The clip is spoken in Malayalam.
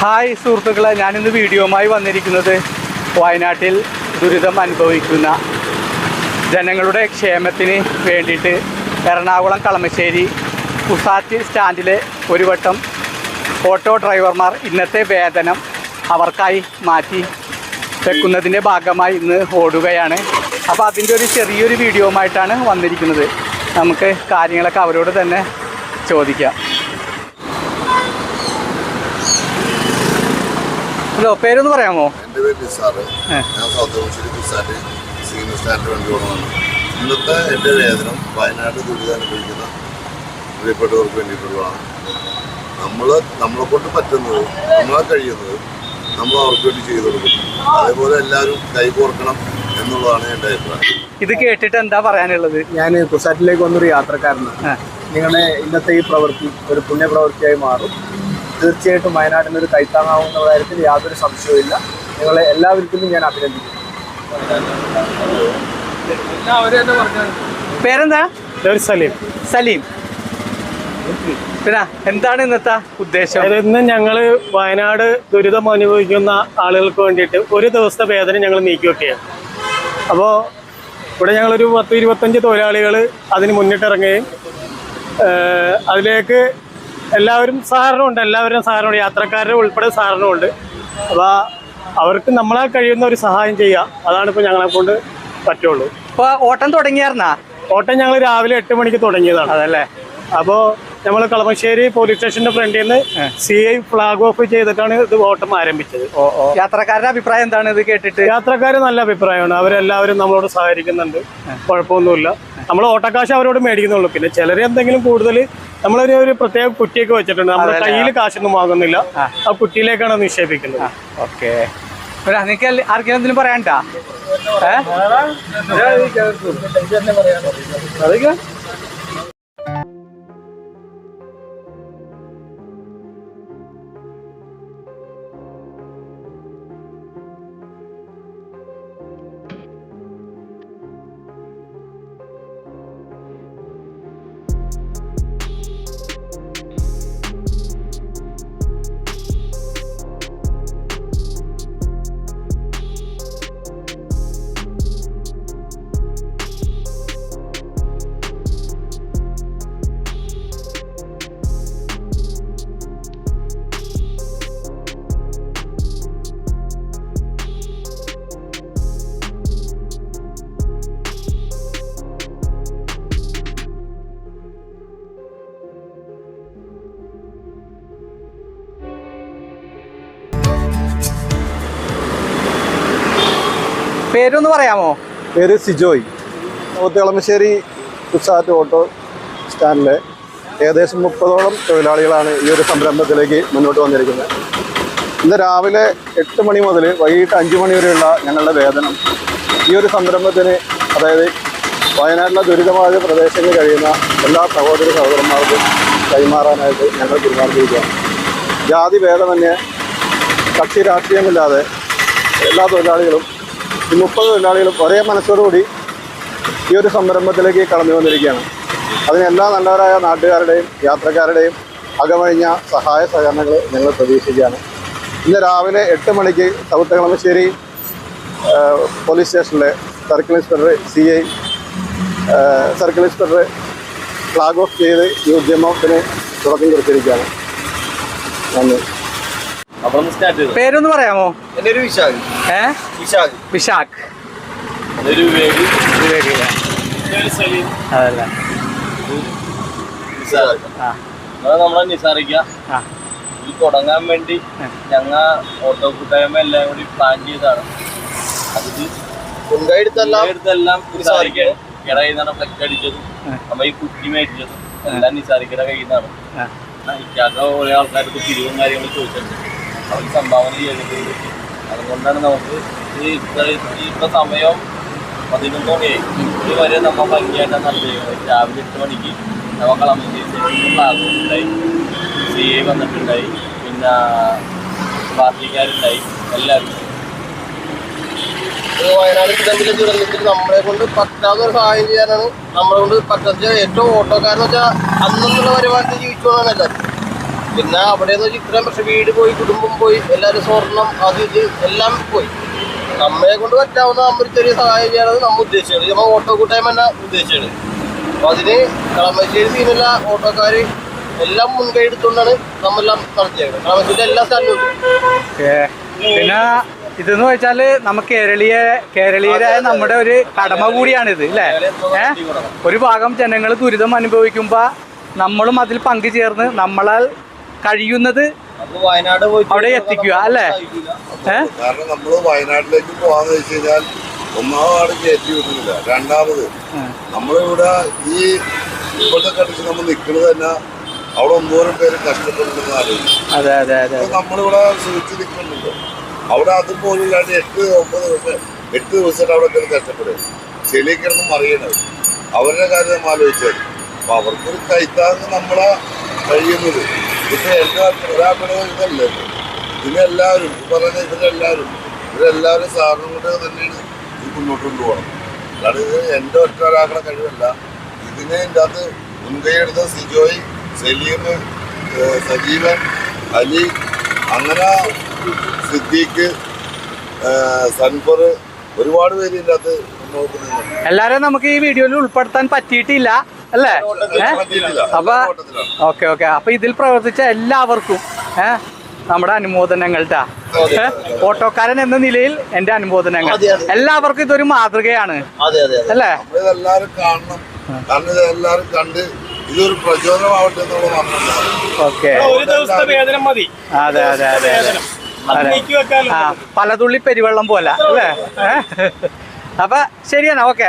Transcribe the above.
ഹായ് സുഹൃത്തുക്കളെ ഞാനിന്ന് വീഡിയോമായി വന്നിരിക്കുന്നത് വയനാട്ടിൽ ദുരിതം അനുഭവിക്കുന്ന ജനങ്ങളുടെ ക്ഷേമത്തിന് വേണ്ടിയിട്ട് എറണാകുളം കളമശ്ശേരി കുസാറ്റ് സ്റ്റാൻഡിലെ ഒരു വട്ടം ഓട്ടോ ഡ്രൈവർമാർ ഇന്നത്തെ വേതനം അവർക്കായി മാറ്റി വെക്കുന്നതിന്റെ ഭാഗമായി ഇന്ന് ഓടുകയാണ്. അപ്പോൾ അതിന്റെ ഒരു ചെറിയൊരു വീഡിയോ ആയിട്ടാണ് വന്നിരിക്കുന്നത്. നമുക്ക് കാര്യങ്ങളൊക്കെ അവരോട് തന്നെ ചോദിക്കാം. ഹലോ പേരൊന്ന് പറയാമോ? എന്റെ പേര് നിസാറ് ഞാൻ സീനിയർ സ്റ്റാൻഡ് ഇന്നത്തെ എന്റെ വേതനം വയനാട് ദുരിതം അനുഭവിക്കുന്ന പ്രിയപ്പെട്ടവർക്ക് വേണ്ടിയിട്ടുള്ളതാണ്. നമ്മൾ നമ്മളെ കൊണ്ട് പറ്റുന്നത് നമ്മളെ കഴിയുന്നത് നമ്മൾ അവർക്ക് വേണ്ടി ചെയ്തു കൊടുക്കും. അതേപോലെ എല്ലാവരും കൈകോർക്കണം എന്നുള്ളതാണ് എന്റെ അഭിപ്രായം. ഇത് കേട്ടിട്ട് എന്താ പറയാനുള്ളത്? ഞാൻ കുസാറ്റിലേക്ക് വന്നൊരു യാത്രക്കാരനാണ്. നിങ്ങളെ നിങ്ങളുടെ ഇന്നത്തെ ഈ പ്രവൃത്തി ഒരു പുണ്യപ്രവൃത്തിയായി മാറും. തീർച്ചയായിട്ടും വയനാട്ടിന് ഒരു കൈത്താങ്ങാവുന്ന കാര്യത്തിൽ യാതൊരു സംശയവുമില്ല നിങ്ങളെ എല്ലാവർക്കും ഞാൻ അഭിനന്ദിക്കുന്നു. പേരെന്താ? സലീം. സലീം. പിന്നെ എന്താണ് ഇന്നത്തെ ഉദ്ദേശം? ഇന്ന് ഞങ്ങൾ വയനാട് ദുരിതം അനുഭവിക്കുന്ന ആളുകൾക്ക് വേണ്ടിയിട്ട് ഒരു ദിവസത്തെ വേതനം ഞങ്ങൾ നീക്കി വെക്കുകയാണ് അപ്പോൾ ഇവിടെ ഒരു പത്ത് ഇരുപത്തഞ്ച് തൊഴിലാളികൾ അതിന് മുന്നിട്ടിറങ്ങുകയും അതിലേക്ക് എല്ലാവരും സഹകരണമുണ്ട് എല്ലാവരും സഹകരണമുണ്ട് യാത്രക്കാരുടെ ഉൾപ്പെടെ സഹകരണമുണ്ട്. അപ്പോൾ അവർക്ക് നമ്മളെ കഴിയുന്ന ഒരു സഹായം ചെയ്യുക അതാണ് ഇപ്പോൾ ഞങ്ങളെ കൊണ്ട് പറ്റുള്ളൂ. ഇപ്പൊ ഓട്ടം തുടങ്ങിയായിരുന്നാ? ഓട്ടം ഞങ്ങൾ രാവിലെ എട്ട് മണിക്ക് തുടങ്ങിയതാണ്. അതല്ലേ? അപ്പോൾ നമ്മൾ കളമശ്ശേരി പോലീസ് സ്റ്റേഷന്റെ ഫ്രണ്ടിൽ നിന്ന് സി ഐ ഫ്ലാഗ് ഓഫ് ചെയ്തിട്ടാണ് ഇത് ഓട്ടം ആരംഭിച്ചത് ഓ ഓ യാത്രക്കാരുടെ അഭിപ്രായം എന്താണ് ഇത് കേട്ടിട്ട് യാത്രക്കാർ നല്ല അഭിപ്രായമാണ് അവരെല്ലാവരും നമ്മളോട് സഹകരിക്കുന്നുണ്ട് കുഴപ്പമൊന്നുമില്ല നമ്മൾ ഓട്ടക്കാശ് അവരോട് മേടിക്കുന്നുള്ളൂ പിന്നെ ചിലർ എന്തെങ്കിലും കൂടുതൽ നമ്മളൊരു ഒരു പ്രത്യേക കുറ്റിയൊക്കെ വെച്ചിട്ടുണ്ട് നമ്മുടെ? കയ്യിൽ കാശൊന്നും വാങ്ങുന്നില്ല ആ. കുറ്റിയിലേക്കാണ് നിക്ഷേപിക്കുന്നത് ഓക്കെ നിങ്ങൾക്ക് ആർക്കെങ്കിലും എന്തെങ്കിലും പറയാണ്ടാ ഏ പേരൊന്ന് പറയാമോ? പേര് സിജോയ്. ഓത്തിളമശ്ശേരി കുസാറ്റ് ഓട്ടോ സ്റ്റാൻഡിലെ ഏകദേശം മുപ്പതോളം തൊഴിലാളികളാണ് ഈ ഒരു സംരംഭത്തിലേക്ക് മുന്നോട്ട് വന്നിരിക്കുന്നത്. ഇന്ന് രാവിലെ എട്ട് മണി മുതൽ വൈകിട്ട് അഞ്ച് മണി വരെയുള്ള ഞങ്ങളുടെ വേതനം. ഈ ഒരു സംരംഭത്തിന് അതായത് വയനാട്ടിലെ ദുരിതമായ പ്രദേശങ്ങളിൽ കഴിയുന്ന എല്ലാ സഹോദര സഹോദരന്മാർക്കും കൈമാറാനായിട്ട് ഞങ്ങൾ തീരുമാനിച്ചിരിക്കുകയാണ്. ജാതി ഭേദമന്യേ കക്ഷി രാഷ്ട്രീയമില്ലാതെ എല്ലാ തൊഴിലാളികളും ഈ മുപ്പത് തൊഴിലാളികളും ഒരേ മനസ്സോടുകൂടി ഈ ഒരു സംരംഭത്തിലേക്ക് കടന്നു വന്നിരിക്കുകയാണ്. അതിന് എല്ലാ നല്ലവരായ നാട്ടുകാരുടെയും യാത്രക്കാരുടെയും അകമഴിഞ്ഞ സഹായ സഹകരണങ്ങൾ ഞങ്ങൾ പ്രതീക്ഷിക്കുകയാണ്. ഇന്ന് രാവിലെ എട്ട് മണിക്ക് സൗത്ത് കളമശ്ശേരി പോലീസ് സ്റ്റേഷനിലെ circle inspector C I circle inspector flag off ചെയ്ത് ഈ ഉദ്യമത്തിന് തുടക്കം കുറിച്ചിരിക്കുകയാണ്. നന്ദി. പേരൊന്ന് പറയാമോ? എന്റെ ഒരു വിശാഖ് ഏ? വിശാഖ്. അതല്ല. നമ്മളെ നിസാറിക്ക. ഇത് തുടങ്ങാൻ വേണ്ടി ഞങ്ങ ഓട്ടോ കൂട്ടായ്മ എല്ലാം കൂടി പ്ലാൻ ചെയ്താണ് അതിൽ എടുത്തെല്ലാം നിസാറിക്ക. കയ്യിൽ നിന്നാണ് ഫ്ലെക്സ് അടിച്ചതും നമ്മ ഈ കുറ്റി മേടിച്ചതും എല്ലാം നിസാറിക്കയുടെ കയ്യിൽ നിന്നാണ് ഇക്കാക്ക ഓരോ ആൾക്കാർക്ക് പിരിവും കാര്യങ്ങളും ചോദിച്ചിട്ടുണ്ട്. അവർ സംഭാവന ചെയ്തിട്ടുണ്ട് അതുകൊണ്ടാണ് നമുക്ക് ഈ ഇപ്പം സമയം പതിനൊന്ന് മണിയായി. ഇത് വരെ നമ്മൾ ഭംഗിയായിട്ട് നടത്തിയത് രാവിലെ എട്ട് മണിക്ക് നമ്മൾ കളമശ്ശേരി ഉണ്ടായി. സി ഐ വന്നിട്ടുണ്ടായി. പിന്നെ പാർട്ടിക്കാരുണ്ടായി. എല്ലാവരും. വയനാട് വയനാട് ദുരന്തത്തിൽ നമ്മളെ കൊണ്ട് പറ്റാവുന്ന ഒരു സഹായം ചെയ്യാനാണ് നമ്മളെ കൊണ്ട് പറ്റാത്ത ഏറ്റവും ഓട്ടോക്കാരെന്ന് വെച്ചാൽ അന്നുള്ള വരുമാനത്തിൽ ജീവിച്ചു പോകാൻ എല്ലാവരും. പിന്നെ അവിടെ നിന്ന് ഇത്രയും പക്ഷെ വീട് പോയി കുടുംബം പോയി എല്ലാവരും സ്വർണം അത് ഇത് എല്ലാം പോയി. നമ്മളെ കൊണ്ട് പറ്റാവുന്ന നമ്മൾ ചെറിയ സഹായം ചെയ്യണത് നമ്മൾ ഉദ്ദേശിച്ചത്. നമ്മൾ ഓട്ടോ കൂട്ടായ്മ തന്നെ ഉദ്ദേശിച്ചത്. അപ്പൊ അതിന് കളമശ്ശേരി സീനുള്ള ഓട്ടോക്കാർ എല്ലാം മുൻകൈ എടുത്തുകൊണ്ടാണ് നമ്മളെല്ലാം നടത്തിയത്. കളമശ്ശേരി എല്ലാ സ്ഥലവും. പിന്നെ ഇതെന്ന് വെച്ചാൽ നമുക്ക് കേരളീയ കേരളീയരായ നമ്മുടെ ഒരു കടമ കൂടിയാണിത് അല്ലേ ഏ? ഒരു ഭാഗം ജനങ്ങൾ ദുരിതം അനുഭവിക്കുമ്പോ നമ്മളും അതിൽ പങ്കുചേർന്ന് നമ്മളാൽ കഴിയുന്നത് അവിടെ എത്തിക്കുക അല്ലേ? കാരണം നമ്മൾ വയനാട്ടിലേക്ക് പോകാന്ന് വെച്ച് കഴിഞ്ഞാൽ ഒന്നാമത് കയറ്റി വിടുന്നില്ല രണ്ടാമത് നമ്മളിവിടെ ഈ ഇപ്പോഴത്തെ കണ്ടിച്ച് നമ്മൾ നിൽക്കുന്നത് തന്നെ അവിടെ ഒന്നോരം പേര് ആലോചിക്കും. ഇപ്പൊ നമ്മളിവിടെ സൂചിച്ച് നിൽക്കുന്നുണ്ട്. അവിടെ അതും പോലും ഇല്ലാണ്ട് എട്ട് ഒമ്പത് ദിവസം എട്ട് ദിവസമായിട്ട് അവിടെ കിടന്ന് കഷ്ടപ്പെടും. ചെളി കിടന്ന് മറിയണത് അവരുടെ കാര്യം നമ്മൾ ആലോചിച്ചാൽ അപ്പൊ അവർക്കൊരു കൈത്താങ്ങ് നമ്മളെ കഴിയുന്നത്. ഇപ്പൊ എല്ലാ ഒരാളുടെ ഇതല്ലേ? ഇതിനെല്ലാവരും പറഞ്ഞ ഇവരെല്ലാവരും ഇവരെല്ലാവരും സാറിനും കൊണ്ട് തന്നെയാണ് ഇത് മുന്നോട്ട് കൊണ്ടുപോകണം. അല്ലാതെ ഇത് എന്റെ ഒറ്റ ഒരാളുടെ കഴിവല്ല. ഇതിനെ എന്റെ അത് മുൻകൈ സിജോയ് സലീം സജീവൻ അലി അങ്ങനെ സിദ്ദീഖ് സൻഫർ ഒരുപാട് പേര് ഇതിന്റെ അകത്ത് എല്ലാരും നമുക്ക് ഈ വീഡിയോയിൽ ഉൾപ്പെടുത്താൻ പറ്റിയിട്ടില്ല. അല്ലേ. അപ്പൊ. Okay okay. അപ്പൊ ഇതിൽ പ്രവർത്തിച്ച എല്ലാവർക്കും ഏ? നമ്മുടെ അനുമോദനങ്ങളുടെ ട്ടാ. ഓട്ടോക്കാരൻ എന്ന നിലയിൽ എന്റെ അനുമോദനങ്ങൾ. എല്ലാവർക്കും ഇതൊരു മാതൃകയാണ്. അതെ അതെ അതെ. അല്ലേ? കാണണം. കണ്ട് ഇതൊരു പ്രചോദനമാവട്ടെ ഓക്കെ. ഒരു ദിവസത്തെ വേദന മതി. അതെ അതെ അതെ ആ പലതുള്ളി പെരുവെള്ളം പോലെ അല്ലേ? അപ്പൊ ശരിയാണ് ഓക്കെ.